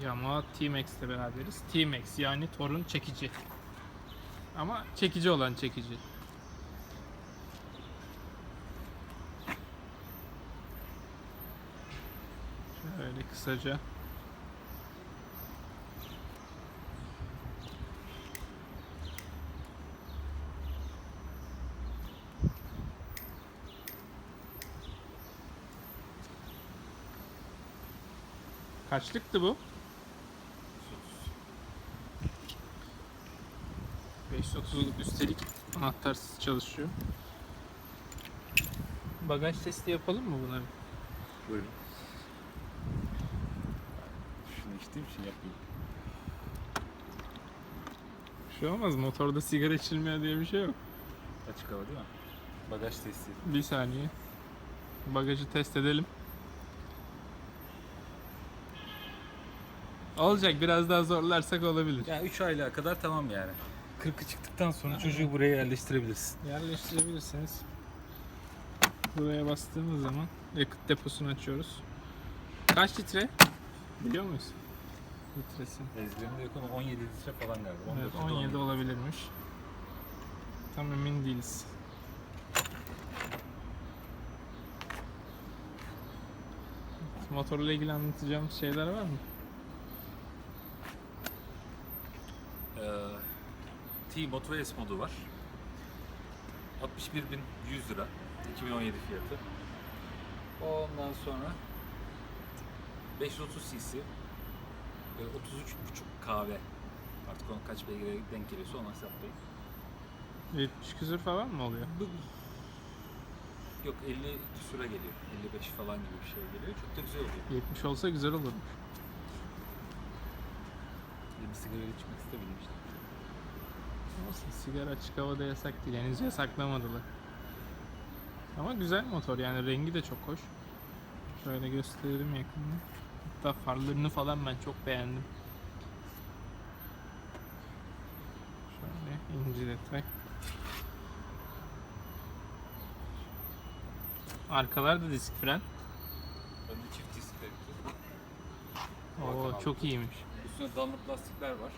Yamaha T-Max ile beraberiz. T-Max yani torun çekici. Ama çekici olan çekici. Şöyle kısaca. Kaçlıktı bu? 530'luk üstelik anahtarsız çalışıyor. Bagaj testi yapalım mı bunları? Buyurun. Şunu içtiğim için yapayım. Bir şey olmaz motorda sigara içilmiyor diye bir şey yok. Açık hava değil mi? Bagaj testi. Bir saniye. Bagajı test edelim. Olacak biraz daha zorlarsak olabilir. Yani 3 aylığa kadar tamam yani. 40'ı çıktıktan sonra çocuğu buraya yerleştirebilirsin. Yerleştirebilirsiniz. Buraya bastığımız zaman yakıt deposunu açıyoruz. Kaç litre? Biliyor muyuz? Litresi. Ezberimde yok ama 17 litre falan galiba. Evet 14 17 olabilirmiş. Tam emin değiliz. Motorla ilgili anlatacağım şeyler var mı? Ee, T Moto S modu var. 61.100 lira. 2017 fiyatı. Ondan sonra 530 cc. Böyle 33.5 kahve. Artık onun kaç beygire denk geliyorsa onu hesaplayın. 70 küsür falan mı oluyor? Yok 50 küsura geliyor. 55 falan gibi bir şey geliyor. Çok da güzel oluyor. 70 olsa güzel olur. Bir sigara içmek istemedim işte. Olsun sigara açık havada yasak değil. Henüz yasaklamadılar. Ama güzel motor yani rengi de çok hoş. Şöyle gösterelim yakından. Hatta farlarını falan ben çok beğendim. Şöyle ince detay. Arkalarda disk fren. Önde çift disk renkli. Oo çok iyiymiş. Üstüne Dunlop lastikler var.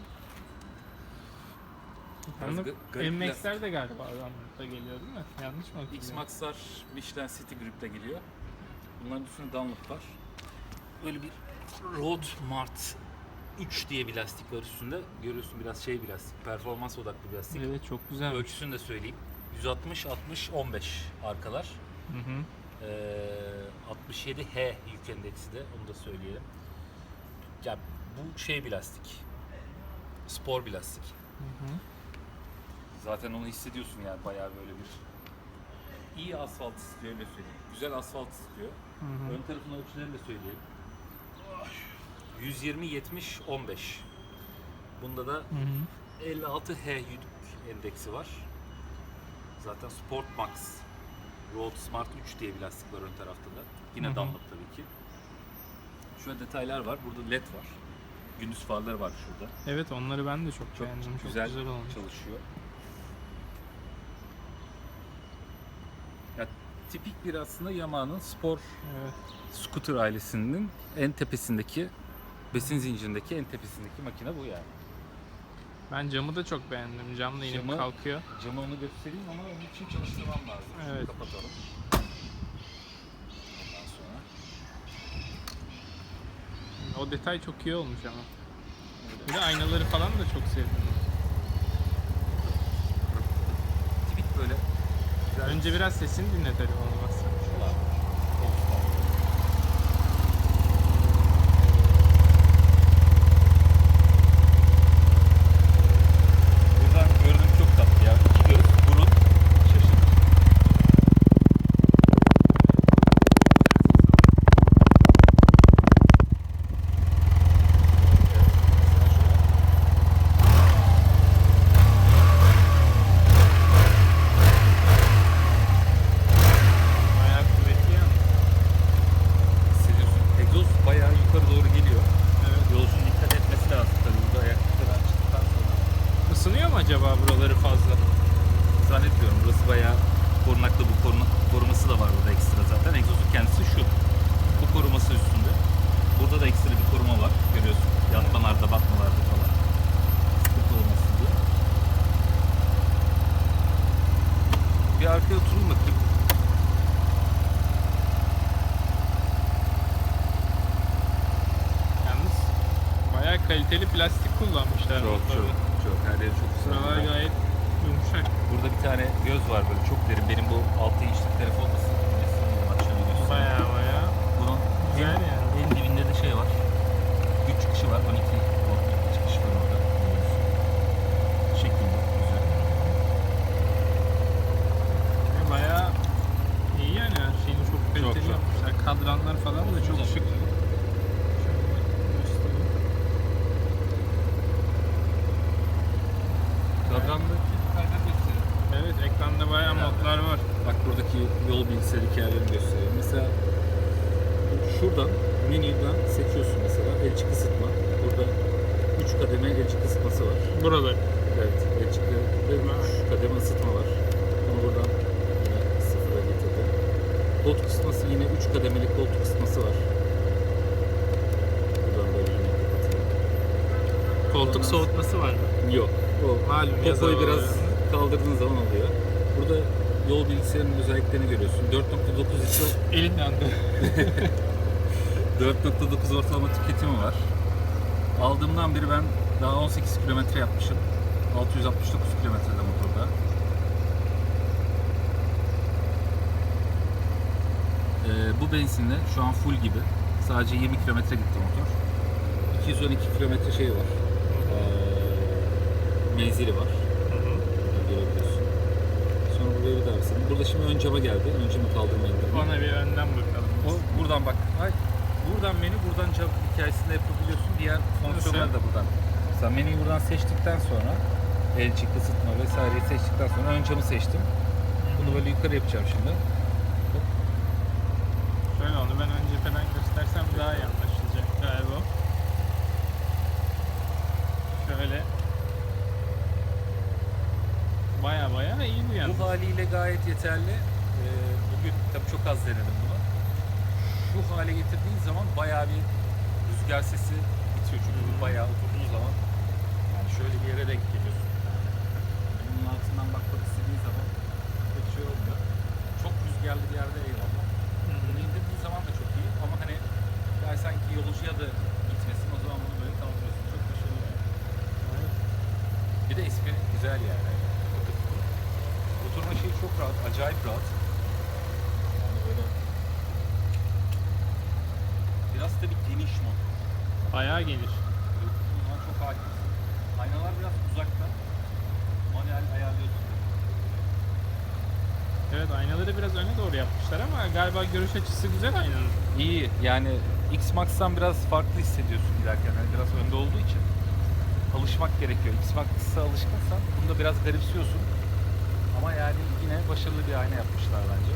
Garip MX'ler de galiba Dunlop'ta geliyor değil mi? Yanlış mı hatırlıyorum? X-Max'lar Michelin City Grip'le geliyor. Bunların üstüne Dunlop var. Böyle bir Road Mart 3 diye bir lastik var üstünde. Görüyorsun biraz şey bir lastik. Performans odaklı bir lastik. Evet çok güzel. Ölçüsünü de söyleyeyim. 160 60 15 arkalar. Hı hı. Ee, 67 H yük endeksi de onu da söyleyelim. Ya bu şey bir lastik. Spor bir lastik. Hı hı. Zaten onu hissediyorsun yani bayağı böyle bir iyi asfalt istiyor öyle söyleyeyim. Güzel asfalt istiyor. Hı hı. Ön tarafın ölçülerini de söyleyeyim. 120 70 15. Bunda da Hı hı. 56 H yük endeksi var. Zaten Sport Max Road Smart 3 diye bir lastik var ön tarafta da. Yine Hı hı. Dunlop tabii ki. Şöyle detaylar var. Burada led var. Gündüz farları var şurada. Evet onları ben de çok, Çok beğendim. Çok güzel, güzel, olmuş. çalışıyor. Ya, tipik bir aslında Yamaha'nın spor Evet. scooter ailesinin en tepesindeki besin zincirindeki en tepesindeki makine bu yani. Ben camı da çok beğendim. Cam da inip Camı- kalkıyor. Camı onu göstereyim ama onun için çalıştırmam lazım. Evet. kapatalım. Ondan sonra O detay çok iyi olmuş ama. Bir de aynaları falan da çok sevdim. tipik böyle Önce biraz sesini dinletelim olmazsa. Buradan gördüğüm çok tatlı ya. İki göz, burun, şaşırt. Bayağı kaliteli plastik kullanmışlar. Çok çok çok her yeri çok güzel. Buralar gayet yumuşak. Burada bir tane göz var böyle çok derin. Benim bu 6 inçlik telefon nasıl? Açamıyorsun. Baya baya Bunun güzel en, yani. en dibinde de şey var. Güç çıkışı var. 12 volt bir çıkış var orada. Görüyorsun. Şeklinde. Güzel. Baya iyi yani her şeyini çok kaliteli çok. yapmışlar. Kadranlar falan da çok Güzel. şık. Şöyle göstereyim. Gösteriyor. Evet ekranda baya modlar var. Bak buradaki yol bilgisayar hikayelerini gösteriyor. Mesela şuradan menüden seçiyorsun mesela elçi kısıtma. Burada 3 kademe elçi kısıtması var. Burada. Evet, elçi kademe 3 kademe ısıtma var. Onu buradan yine sıfıra getirdim. Koltuk ısıtması yine 3 kademeli koltuk ısıtması var. Buradan böyle yine kapatayım. Koltuk soğutması var mı? Yok. O Malum Popoyu biraz oluyor. kaldırdığın zaman oluyor. Burada yol bilgisayarının özelliklerini görüyorsun. 4.9 litre Elim yandı. 4.9 ortalama tüketimi var. Aldığımdan beri ben daha 18 kilometre yapmışım. 669 kilometrede motorda. Ee, bu benzinle şu an full gibi. Sadece 20 kilometre gitti motor. 212 kilometre şey var. Ee, menzili var. Görebiliyorsun. Sonra buraya bir basalım. Burada şimdi ön cama geldi. Ön camı kaldırma indirme. Bana bir önden bakalım. O buradan bak. Ay, buradan menü buradan cevap hikayesinde yapabiliyorsun. Diğer fonksiyonları da buradan. Mesela menüyü buradan seçtikten sonra elçi, ısıtma vesaireyi seçtikten sonra ön camı seçtim. Bunu böyle yukarı yapacağım şimdi. Şöyle onu ben önce falan göstersem daha iyi anlaşılacak galiba. Şöyle. Baya baya iyi bu yani. Bu haliyle gayet yeterli. Ee, bugün tabii çok az denedim bunu. Şu hale getirdiğin zaman bayağı bir rüzgar sesi bitiyor çünkü Hı. bayağı oturduğu zaman yani şöyle bir yere denk geliyorsun. Bunun altından bakmak istediğin zaman pek şey olmuyor. Çok rüzgarlı bir yerde eyvallah. Bunu indirdiğin zaman da çok iyi ama hani dersen ki yolcuya da gitmesin o zaman bunu böyle kaldırıyorsun. Çok başarılı yani. Bir de ismi güzel yani. Rahat, acayip rahat. Yani böyle biraz da bir geniş motor. Bayağı tuttuğun zaman çok hakim. Aynalar biraz uzakta. Manuel ayarlıyorsun. Evet aynaları biraz öne doğru yapmışlar ama galiba görüş açısı güzel aynanın. İyi yani X-Max'tan biraz farklı hissediyorsun giderken. Yani biraz önde olduğu için alışmak gerekiyor. X-Max'a alışkınsan bunda biraz garipsiyorsun. Ama yani yine başarılı bir ayna yapmışlar bence.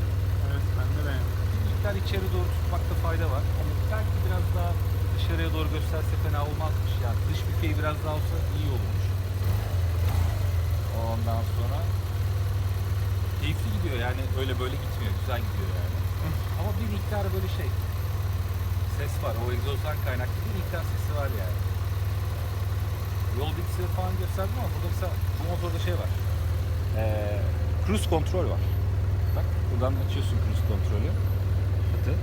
Evet ben de beğendim. Bir miktar içeri doğru tutmakta fayda var. Ama belki biraz daha dışarıya doğru gösterse fena olmazmış. Yani dış bükeyi biraz daha olsa iyi olurmuş. Ondan sonra keyifli gidiyor yani öyle böyle gitmiyor. Güzel gidiyor yani. Ama bir miktar böyle şey ses var. O egzozdan kaynaklı bir miktar sesi var yani. Yol bilgisayarı falan gösterdim ama burada mesela bu motorda şey var. Ee, cruise kontrol var. Bak buradan açıyorsun cruise kontrolü. Fıtı.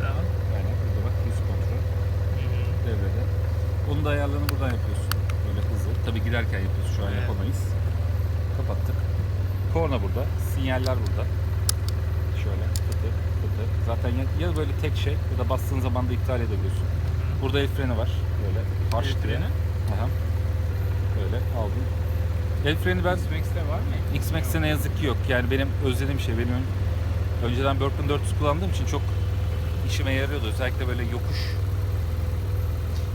Tamam. Yani burada bak cruise kontrol devrede. Onun da ayarlarını buradan yapıyorsun. Böyle hızlı. Tabii giderken yapıyoruz. Şu an Evet. yapamayız. Kapattık. Korna burada. Sinyaller burada. Şöyle fıtı fıtı. Zaten ya, ya böyle tek şey ya da bastığın zaman da iptal edebiliyorsun. Burada el freni var. Böyle diye. freni? Aha. Böyle aldım. El freni ben X-Max'te var mı? X-Max'te ne yazık ki yok. Yani benim özlediğim şey. Benim ön- önceden Birkin 400 kullandığım için çok işime yarıyordu. Özellikle böyle yokuş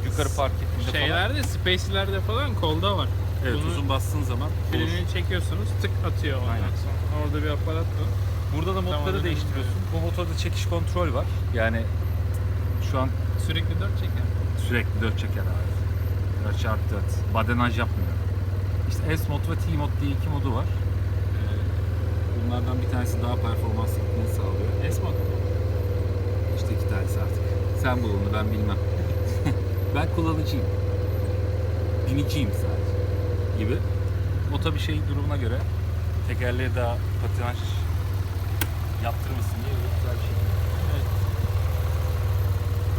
yukarı park ettiğinde falan. Şeylerde, Space'lerde falan kolda var. Evet Bunu uzun bastığın zaman olur. Frenini çekiyorsunuz tık atıyor ondan Aynen. sonra. Orada bir aparat var. Burada da modları Tamam, değiştiriyorsun. Bu motorda çekiş kontrol var. Yani şu an Sürekli dört çeker. sürekli 4 çeker abi. 4 çarpı 4. Badenaj yapmıyor. İşte S mod ve T mod diye iki modu var. Ee, Bunlardan bir tanesi daha performans yapmayı sağlıyor. S-Mod. İşte iki tanesi artık. Sen bul onu ben bilmem. ben kullanıcıyım. Biniciyim sadece. Gibi. O tabi şey durumuna göre tekerleğe daha patinaj yaptırmasın diye böyle güzel bir şey. Evet.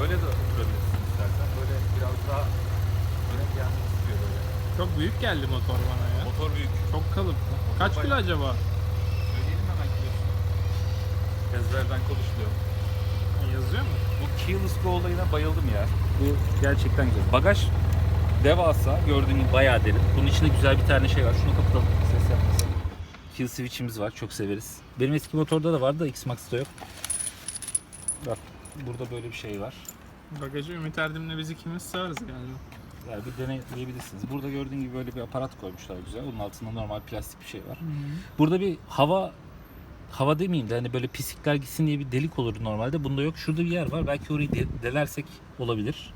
Böyle de oturabilirsin biraz daha öne gelmek böyle. Çok büyük geldi motor bana ya. Motor büyük. Çok kalıplı. Kaç kilo bayağı- acaba? Söyleyelim hemen kilosunu. Ezberden konuşmuyor. Yazıyor mu? Bu keyless go olayına bayıldım ya. Bu gerçekten güzel. Bagaj devasa. Gördüğün gibi bayağı derin. Bunun içinde güzel bir tane şey var. Şunu kapatalım. Ses yapmasın. Kill switch'imiz var. Çok severiz. Benim eski motorda da vardı da X-Max'ta yok. Bak burada böyle bir şey var. Bagajı Ümit Erdem'le biz ikimiz sığarız galiba. Yani bir deneyimleyebilirsiniz. Burada gördüğün gibi böyle bir aparat koymuşlar güzel. Onun altında normal plastik bir şey var. Burada bir hava hava demeyeyim de hani böyle pislikler gitsin diye bir delik olur normalde. Bunda yok. Şurada bir yer var. Belki orayı de- delersek olabilir.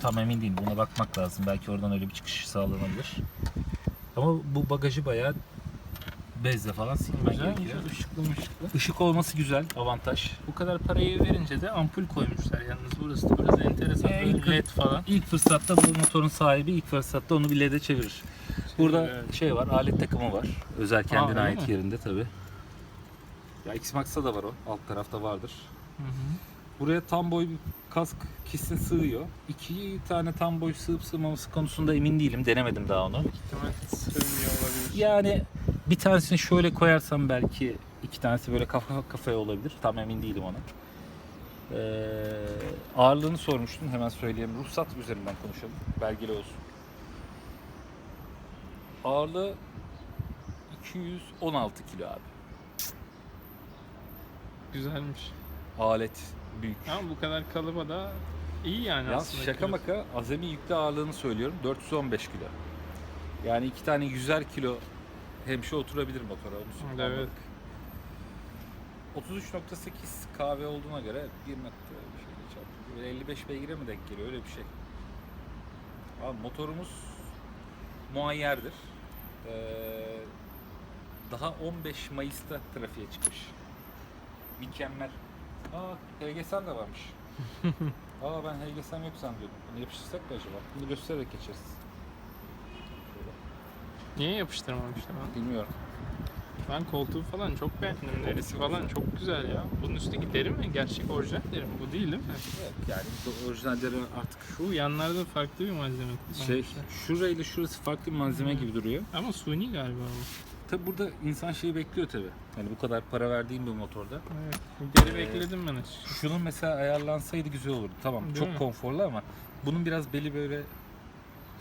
Tam emin değilim. Buna bakmak lazım. Belki oradan öyle bir çıkış sağlanabilir. Ama bu bagajı bayağı bezle falan silmen Güzel, gerekiyor. güzel. Işıklı mışıklı. Işık olması güzel. Avantaj. Bu kadar parayı verince de ampul koymuşlar yalnız. Burası da biraz enteresan. Ee, Böyle ilk- led falan. İlk fırsatta bu motorun sahibi ilk fırsatta onu bir LED'e çevirir. Burada Evet. şey var, alet takımı var. Özel kendine öyle ait mi? yerinde tabi. Ya X-Max'ta da var o. Alt tarafta vardır. Hı hı. Buraya tam boy bir kask kesin sığıyor. İki tane tam boy sığıp sığmaması konusunda emin değilim. Denemedim daha onu. İhtimal sığmıyor olabilir. Yani bir tanesini şöyle koyarsam belki iki tanesi böyle kafa kafaya olabilir. Tam emin değilim ona. Ee, ağırlığını sormuştun. Hemen söyleyeyim. Ruhsat üzerinden konuşalım. Belgeli olsun. Ağırlığı 216 kilo abi. Güzelmiş. Alet büyük. Ama bu kadar kalıba da iyi yani Yalnız aslında. şaka kilosu. maka azami yüklü ağırlığını söylüyorum. 415 kilo. Yani iki tane 100'er kilo hemşe oturabilir motora. Onu Evet. anladık. 33.8 kahve olduğuna göre 1 nokta bir şeyle çarptı. Böyle 55 beygire mi denk geliyor öyle bir şey. Abi motorumuz muayyerdir. Ee, daha 15 Mayıs'ta trafiğe çıkmış. Mükemmel. Aa HGS'm de varmış. Aa ben HGS'm yok sanıyordum. Bunu yapıştırsak mı acaba? Bunu göstererek geçeriz. Niye yapıştırmamışlar ben? Bilmiyorum. Ben koltuğu falan çok beğendim. Derisi falan çok güzel ya. Bunun üstteki deri mi? Gerçek orijinal deri mi? Bu değil değil mi? Evet, yani bu orijinalleri artık Şu yanlarda farklı bir malzeme şey şurayla şurası farklı bir malzeme gibi duruyor. Ama suni galiba bu. Tabi burada insan şeyi bekliyor tabi. Yani bu kadar para verdiğim bir motorda. Evet. Deri Ee, bekledim ben açıkçası. Şunun mesela ayarlansaydı güzel olurdu. Tamam Değil çok mi? konforlu ama bunun biraz beli böyle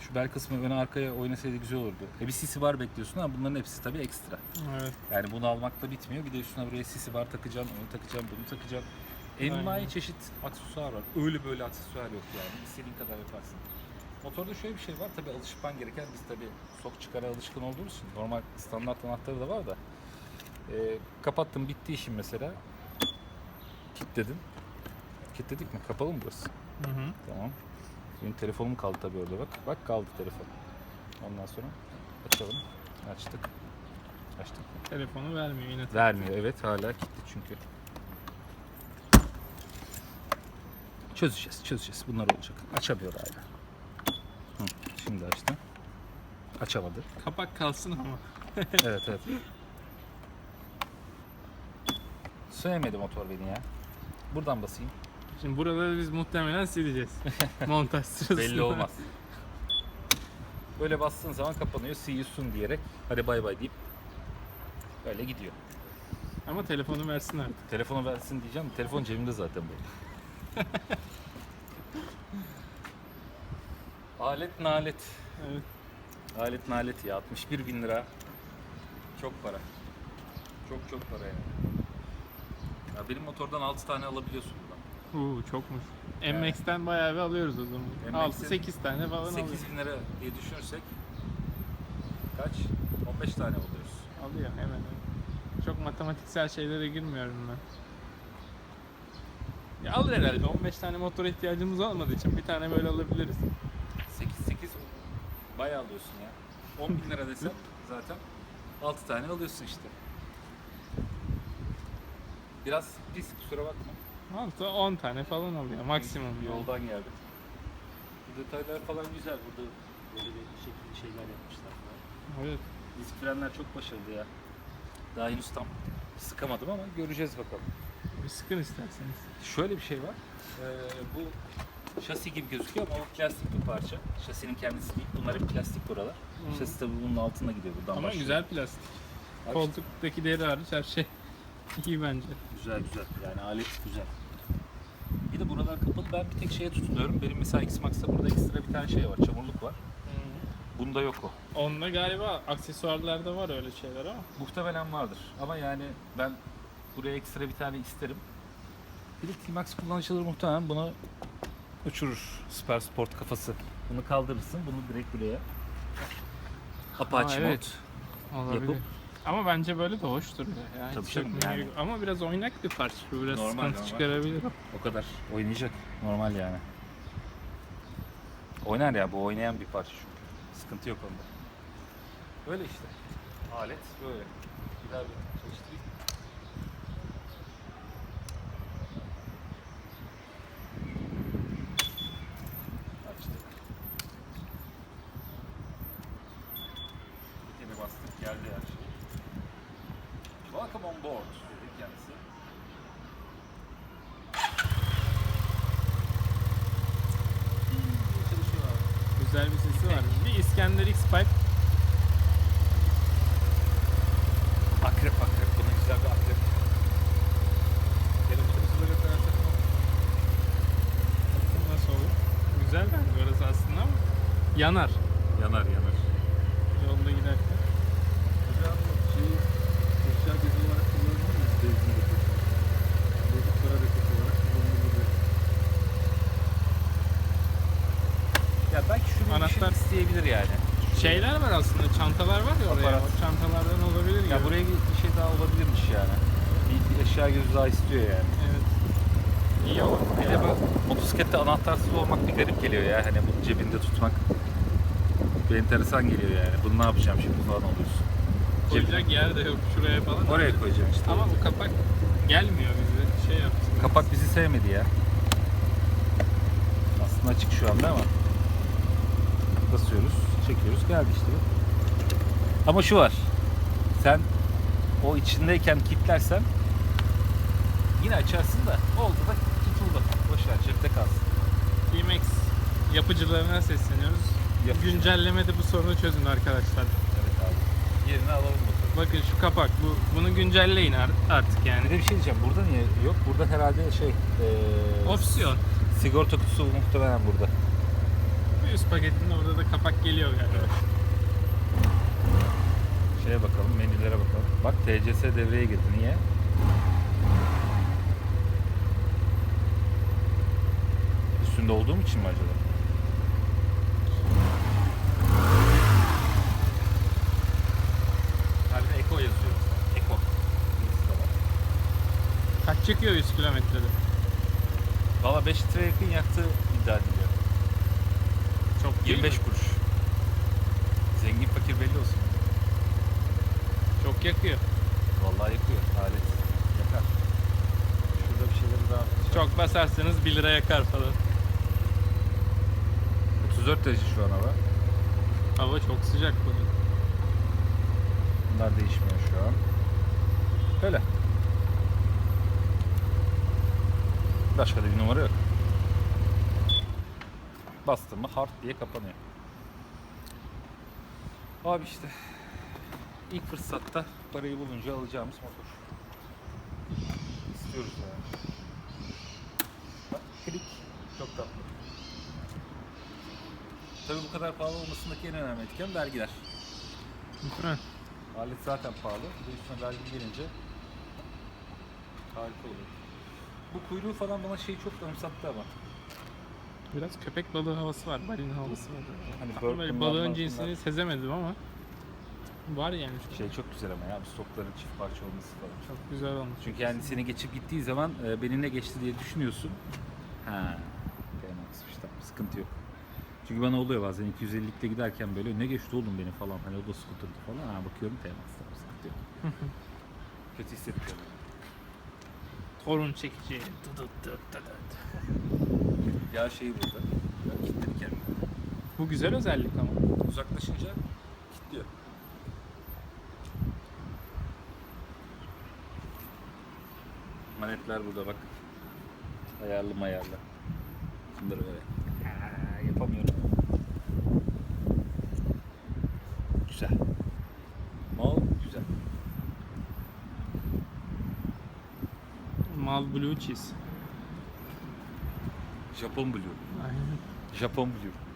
şu bel kısmı öne arkaya oynasaydı güzel olurdu. E bir sisi bar bekliyorsun ama bunların hepsi tabi ekstra. Evet. Yani bunu almakla bitmiyor. Bir de üstüne buraya sisi bar takacaksın, onu takacaksın, bunu takacaksın. Envai çeşit aksesuar var. Öyle böyle aksesuar yok yani. İstediğin kadar yaparsın. Motorda şöyle bir şey var. Tabii alışman gereken biz tabii sok çıkara alışkın olduğumuz için normal standart anahtarı da var da. Ee, kapattım bitti işim mesela. Kilitledin. Kilitledik mi? Kapalı mı burası? Hı hı. Tamam. Benim telefonum kaldı tabii orada bak. Bak kaldı telefon. Ondan sonra açalım. Açtık. Açtık. Telefonu vermiyor yine. Vermiyor evet hala kilitli çünkü. Çözeceğiz çözeceğiz bunlar olacak. Açamıyor hala. Şimdi açtı. Açamadı. Kapak kalsın ama. evet evet. Sevmedi motor beni ya. Buradan basayım. Şimdi buraları biz muhtemelen sileceğiz. Montaj sırasında. Belli olmaz. Böyle bastığın zaman kapanıyor. See you soon diyerek hadi bay bay deyip böyle gidiyor. Ama telefonu versin artık. Telefonu versin diyeceğim. Telefon cebimde zaten benim. Alet nalet. Evet. Alet nalet ya. 61 bin lira. Çok para. Çok çok para yani. Ya benim motordan 6 tane alabiliyorsun buradan. Uuu çokmuş. Evet. MX'ten bayağı bir alıyoruz o zaman. MX'in 6-8 tane falan alıyoruz. 8 bin lira diye düşünürsek kaç? 15 tane alıyoruz. Alıyor hemen hemen. Çok matematiksel şeylere girmiyorum ben. Ya alır herhalde. 15 tane motora ihtiyacımız olmadığı için bir tane böyle alabiliriz. 8 8 bayağı alıyorsun ya. 10 bin lira desem zaten 6 tane alıyorsun işte. Biraz pis kusura bakma. Altı 10 tane falan alıyor maksimum. Yoldan geldim. Bu detaylar falan güzel. Burada böyle bir şekilli şeyler yapmışlar. falan. Evet. Disk frenler çok başarılı ya. Daha henüz tam sıkamadım ama göreceğiz bakalım. Bir sıkın isterseniz. Şöyle bir şey var. Ee, bu Şasi gibi gözüküyor ama o plastik bir parça. Şasinin kendisi değil. Bunlar hep plastik buralar. Hı. Şasi tabii bunun altında gidiyor buradan Ama başlıyor. güzel plastik. Abi Koltuktaki deri hariç her şey iyi bence. Güzel güzel. Yani alet güzel. Bir de buralar kapalı. Ben bir tek şeye tutunuyorum. Benim mesela X-Max'ta burada ekstra bir tane şey var. Çamurluk var. Bunda yok o. Onda galiba aksesuarlarda var öyle şeyler ama. Muhtemelen vardır. Ama yani ben buraya ekstra bir tane isterim. Bir de T-Max kullanıcıları muhtemelen bunu uçurur. Super Sport kafası. Bunu kaldırırsın. Bunu direkt buraya. Apache Aa, mod. evet. Olabilir. Yapıp- Ama bence böyle de hoş duruyor. Yani Tabii canım, yapmaya yani. Ama biraz oynak bir parça. Bu biraz Normal, sıkıntı normal. çıkarabilir. O kadar. Oynayacak. Normal yani. Oynar ya bu oynayan bir parça çünkü. Sıkıntı yok onda. Böyle işte. Alet böyle. Daha bir çalıştırayım. Açtık. Bir kere bastık geldi her şey. Welcome on board dedi kendisi. Güzel bir sesi var. Bir İskender X-Pipe. Akrep akrep. Buna güzel bir akrep. Telefonumuzu böyle koyarsak? Bakın nasıl olur. Güzel bence orası aslında ama Yanar yanar. yolda giderken. Hocam şey eşya gezi olarak kullanılır mı? Benzin deposu. Bozuk para deposu olarak kullanılır. Ya belki şunu Anahtar- Anahtar. isteyebilir yani. Şeyler var aslında, çantalar var ya oraya. Aparat. O çantalardan olabilir Ya gibi. buraya bir şey daha olabilirmiş yani. Bir, bir eşya gözü daha istiyor yani. Evet. İyi ama. Bir de bu motosiklette anahtarsız olmak bir garip geliyor ya. Hani bunu cebinde tutmak. Bir enteresan geliyor yani. Bunu ne yapacağım şimdi falan oluyorsun. Koyacak yer de yok şuraya falan. Oraya koyacağım işte. Ama bu kapak gelmiyor bize. Şey yaptı. Kapak bizi sevmedi ya. Aslında açık şu anda ama. Basıyoruz, çekiyoruz, geldi işte. Ama şu var. Sen o içindeyken kilitlersen yine açarsın da oldu da tutuldu. Boş ver cepte kalsın. T-Max yapıcılarına sesleniyoruz. Yapıcı. Güncellemede bu sorunu çözün arkadaşlar. Evet abi. Yerine alalım bakalım. Bakın şu kapak. Bu bunu güncelleyin ar- artık Bir yani. de bir şey diyeceğim. Burada niye yok? Burada herhalde şey... eee, Opsiyon. Sigorta kutusu muhtemelen burada. Paketinde orada da kapak geliyor galiba. Şeye bakalım, menülere bakalım. Bak TCS devreye girdi. Niye? Üstünde olduğum için mi acaba? Harbiden Eko yazıyor. Eko. Kaç çıkıyor 100 kilometrede? Valla 5 litre yakın. Çok değil 25 mi? kuruş. Zengin fakir belli olsun. Çok yakıyor. Vallahi yakıyor alet. Yakar. Şurada bir şeyleri daha atacağım. Çok basarsanız 1 lira yakar falan. 34 derece şu an hava. Hava çok sıcak bugün. Bunlar değişmiyor şu an. Öyle. Başka da bir numara yok. Bastım mı hard diye kapanıyor. Abi işte ilk fırsatta parayı bulunca alacağımız motor. İstiyoruz yani. Bak klik çok tatlı. Tabii bu kadar pahalı olmasındaki en önemli etken vergiler. Mi? Alet zaten pahalı. Bir de üstüne vergi gelince harika oluyor. Bu kuyruğu falan bana şeyi çok anımsattı ama. Biraz köpek balığı havası var, balina havası var. Hani Tam böyle Burke'n'dan balığın falan cinsini sezemedim ama var yani. Çok, Şey çok güzel ama ya bu stokların çift parça olması falan. çok güzel olmuş. Çünkü yani seni geçip gittiği zaman e, beni ne geçti diye düşünüyorsun. Ha, T-Max'mış tamam sıkıntı yok. Çünkü bana oluyor bazen 250'likle giderken böyle ne geçti oğlum beni falan hani o da scooter'dı falan. Ha bakıyorum T-Max tamam sıkıntı yok. Kötü hissetmiyorum. Torun çekici. Dı dı dı dı dı. Ya şey burada. Ya kilitledi kendini. Bu güzel özellik ama. Uzaklaşınca kilitliyor. Manetler burada bak. Ayarlı mayarlı. bunları böyle. Ha, yapamıyorum. Güzel. Mal güzel. Mal Blue Cheese. Japon Blue. Aynen. Japon Blue.